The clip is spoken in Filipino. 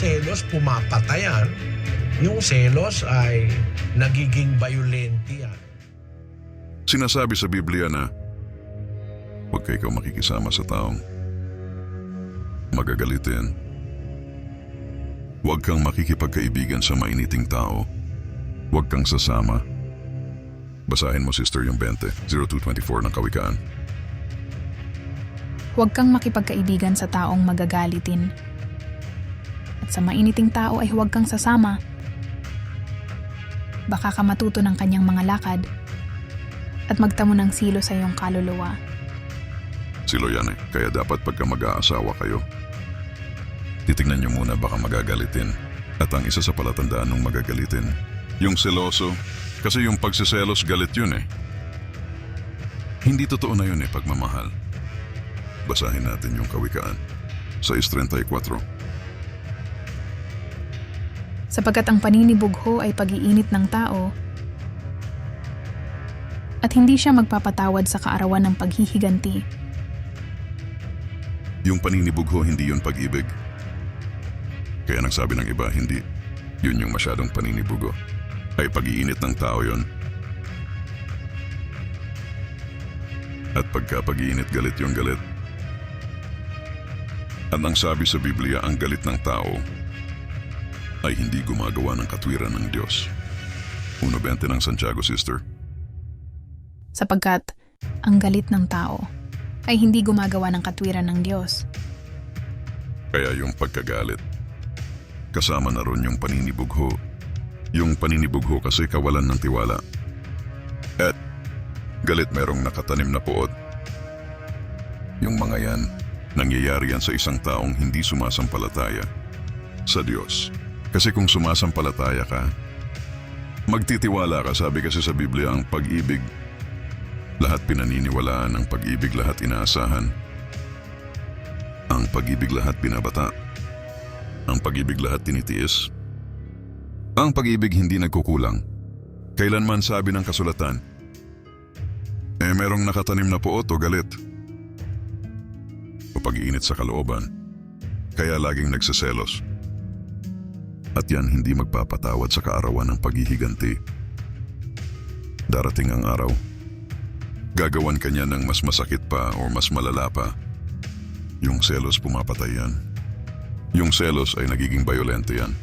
selos pumapatayan, yung selos ay nagiging violente yan. Sinasabi sa Biblia na huwag ka ikaw makikisama sa taong magagalitin. Huwag kang makikipagkaibigan sa mainiting tao. Huwag kang sasama. Basahin mo, sister, yung 20, 0224 ng Kawikaan. Huwag kang makipagkaibigan sa taong magagalitin. Sa mainiting tao ay huwag kang sasama. Baka ka matuto ng kanyang mga lakad at magtamo ng silo sa iyong kaluluwa. Silo yan kaya dapat pagka mag-aasawa kayo, titignan nyo muna baka magagalitin. At ang isa sa palatandaan ng magagalitin, yung seloso, kasi yung pagsiselos galit yun eh. Hindi totoo na yun eh pagmamahal. Basahin natin yung kawikaan. 6.34 sapagkat ang paninibugho ay pag-iinit ng tao at hindi siya magpapatawad sa kaarawan ng paghihiganti. Yung paninibugho, hindi yun pag-ibig. Kaya nang sabi ng iba, hindi. Yun yung masyadong paninibugo. Ay pag-iinit ng tao yon. At pagka pag-iinit, galit yung galit. At ang sabi sa Biblia, ang galit ng tao ay hindi gumagawa ng katwiran ng Diyos. 1.20 ng Santiago, sister. sapagkat ang galit ng tao ay hindi gumagawa ng katwiran ng Diyos. Kaya yung pagkagalit, kasama na ron yung paninibugho. Yung paninibugho kasi kawalan ng tiwala. At galit merong nakatanim na puot. Yung mga yan, nangyayari yan sa isang taong hindi sumasampalataya sa Diyos. Kasi kung sumasampalataya ka, magtitiwala ka. Sabi kasi sa Biblia, ang pag-ibig, lahat pinaniniwalaan, ang pag-ibig lahat inaasahan. Ang pag-ibig lahat binabata. Ang pag-ibig lahat tinitiis. Ang pag-ibig hindi nagkukulang. Kailanman sabi ng kasulatan, eh merong nakatanim na puot o galit. O pag-iinit sa kalooban. Kaya laging nagsiselos. At yan hindi magpapatawad sa kaarawan ng paghihiganti. Darating ang araw. Gagawan ka niya ng mas masakit pa o mas malala pa. Yung selos pumapatay yan. Yung selos ay nagiging violente yan.